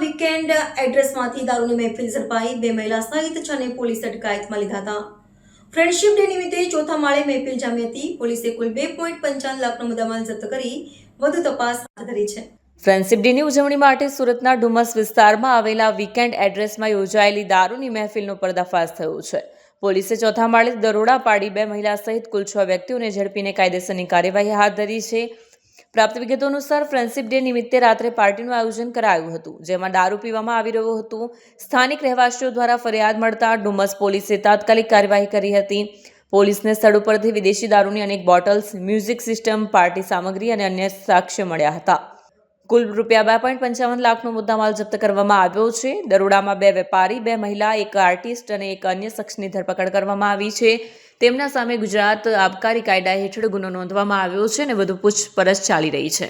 Weekend એડ્રેસમાંથી દારૂની મહેફિલ ઝડપાઈ. બે મહિલા સહિત છને પોલીસ અટકાયતમાં લીધા હતા. ફ્રેન્ડશિપ ડે નિમિત્તે ચોથા માળે મહેફિલ જામી હતી. પોલીસે કુલ બે પોઈન્ટ પંચાવન લાખનો મુદ્દામાલ જપ્ત કરી વધુ તપાસ હાથ ધરી છે. ફ્રેન્ડશિપ ડેની ઉજવણી માટે સુરતના ડુમસ વિસ્તારમાં આવેલા વીકેન્ડ એડ્રેસમાં યોજાયેલી દારૂની મહેફિલનો પર્દાફાશ થયો છે. પોલીસે ચોથા માળે દરોડા પાડી બે મહિલા સહિત કુલ છ વ્યક્તિઓને ઝડપીને કાયદેસરની કાર્યવાહી હાથ ધરી છે. પ્રાપ્ત વિગતો અનુસાર ફ્રેન્ડશિપ ડે નિમિત્તે રાત્રે પાર્ટીનું આયોજન કરાયું હતું, જેમાં દારૂ પીવામાં આવી રહ્યું હતું. સ્થાનિક રહેવાસીઓ દ્વારા ફરિયાદ મળતા ડુમસ પોલીસે તાત્કાલિક કાર્યવાહી કરી હતી. પોલીસને સ્થળ ઉપરથી વિદેશી દારૂની અનેક બોટલ્સ મ્યુઝિક સિસ્ટમ પાર્ટી સામગ્રી અને અન્ય સાક્ષ્ય મળ્યા હતા. કુલ રૂપિયા બે પોઈન્ટ પંચાવન લાખનો મુદ્દામાલ જપ્ત કરવામાં આવ્યો છે. દરોડામાં બે વેપારી, બે મહિલા, એક આર્ટિસ્ટ અને એક અન્ય શખ્સની ધરપકડ કરવામાં આવી છે. તેમના સામે ગુજરાત આબકારી કાયદા હેઠળ ગુનો નોંધવામાં આવ્યો છે અને વધુ પૂછપરછ ચાલી રહી છે.